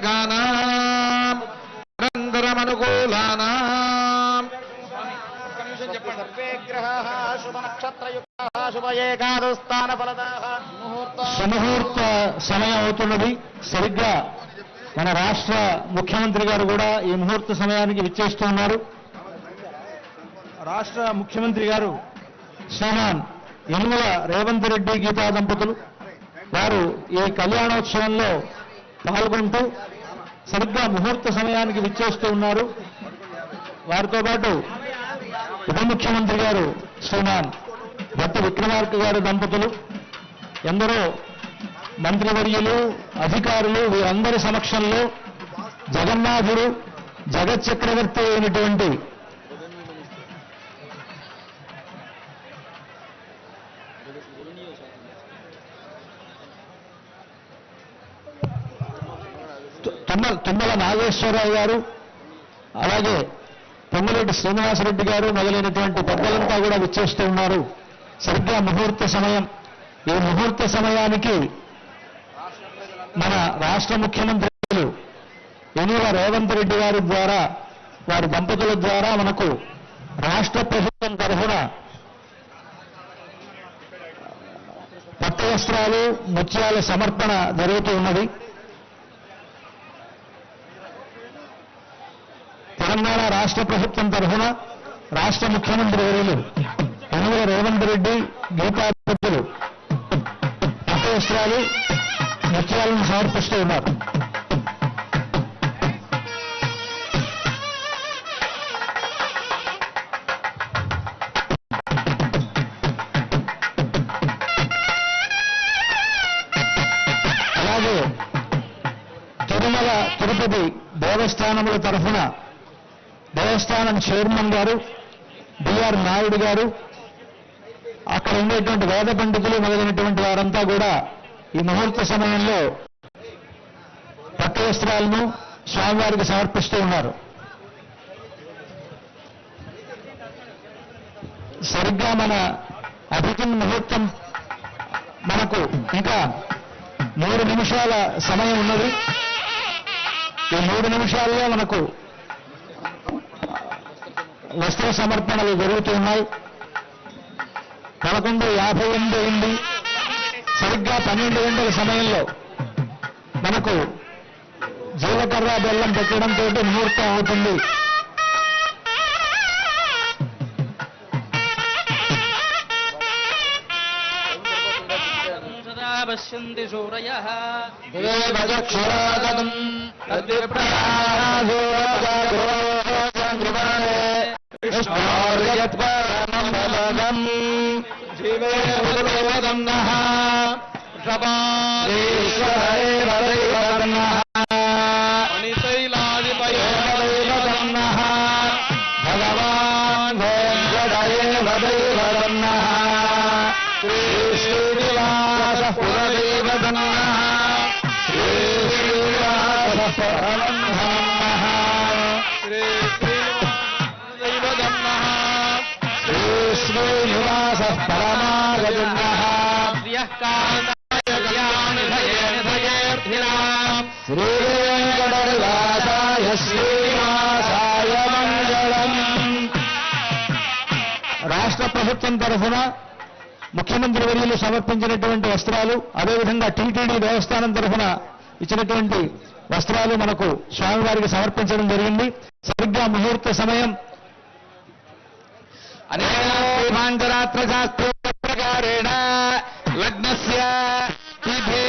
శుభయోగానాం నిరంతరమనుకూలానాం. సమయం అవుతున్నది. సరిగ్గా మన రాష్ట్ర ముఖ్యమంత్రి గారు కూడా ఈ ముహూర్త సమయానికి విచ్చేస్తున్నారు రాష్ట్ర ముఖ్యమంత్రి గారు శ్రీమాన్ యనుమల రేవంత్ రెడ్డి గీతా దంపతులు వారు ఈ కళ్యాణోత్సవంలో పాల్గొంటూ సరిగ్గా ముహూర్త సమయానికి విచ్చేస్తూ ఉన్నారు. వారితో పాటు ఉప ముఖ్యమంత్రి గారు శ్రీమాన్ భర్త విక్రమార్క గారి దంపతులు ఎందరో మంత్రివర్యులు అధికారులు వీరందరి సమక్షంలో జగన్నాథుడు జగత్ చక్రవర్తి అయినటువంటి తుమ్మల తుమ్మల నాగేశ్వరరావు గారు అలాగే పొంగులేటి శ్రీనివాసరెడ్డి గారు మొదలైనటువంటి పెద్దలంతా కూడా విచ్చేస్తూ ఉన్నారు. సరిగ్గా ముహూర్త సమయం. ఈ ముహూర్త సమయానికి మన రాష్ట్ర ముఖ్యమంత్రులు ఎన్నిల రేవంత్ రెడ్డి గారి ద్వారా వారి దంపతుల ద్వారా మనకు రాష్ట్ర ప్రభుత్వం తరఫున పట్టు వస్త్రాలు ముత్యాల సమర్పణ జరుగుతూ ఉన్నది. తెలంగాణ రాష్ట్ర ప్రభుత్వం తరఫున రాష్ట్ర ముఖ్యమంత్రి వర్యులు యనమల రేవంత్ రెడ్డి గీతాధిపతులు పట్టు వస్త్రాలు సమర్పిస్తూ ఉన్నారు. అలాగే తిరుమల తిరుపతి దేవస్థానముల తరఫున దేవస్థానం చైర్మన్ గారు బిఆర్ నాయుడు గారు అక్కడ ఉండేటువంటి వేద పండితులు మొదలైనటువంటి వారంతా కూడా ఈ ముహూర్త సమయంలో పట్టు వస్త్రాలను స్వామివారికి సమర్పిస్తూ ఉన్నారు. సరిగ్గా మన అభిజిన్ ముహూర్తం మనకు ఇంకా మూడు నిమిషాల సమయం ఉన్నది. ఈ మూడు నిమిషాల్లో మనకు వస్త్ర సమర్పణలు జరుగుతున్నాయి. పదకొండు యాభై ఎనిమిది అయింది సరిగ్గా పన్నెండు గంటల సమయంలో మనకు జీలకర్ర బెల్లం పెట్టడంతో ముహూర్తం అవుతుంది. పశ్యంతి సూరయః. దేవదక్షరాగతం विष्णार्यत्परमबलगम् जीवे नः। प्रपादेश्वरे वदैवदन्नः श्रीश्रीवासपुरदेवदन्नः श्रीश्रीवासपरम् శ్రీనివాస పరమాగతం శ్రీనివాసాయ మంగళం. రాష్ట్ర ప్రభుత్వం తరఫున ముఖ్యమంత్రి వర్యులు సమర్పించినటువంటి వస్త్రాలు అదేవిధంగా టీటీడీ దేవస్థానం తరఫున ఇచ్చినటువంటి వస్త్రాలు మనకు స్వామివారికి సమర్పించడం జరిగింది. సరిగ్గా ముహూర్త సమయం अनेकान्तरात्मशास्त्रोपकारेण लग्नस्य लग्न से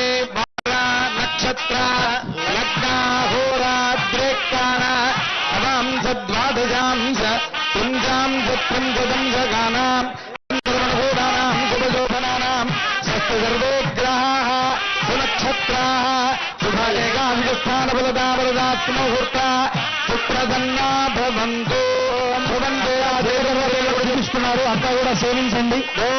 नक्षत्र लग्नाहोराद्रेक्तान अवां सद्वादशां स पुञ्जां सत्पञ्चदं सगानां सुप्रसन्ना भवन्तो, भवन्ते राधे। ఉన్నారు అంతా కూడా సేవించండి. ఓ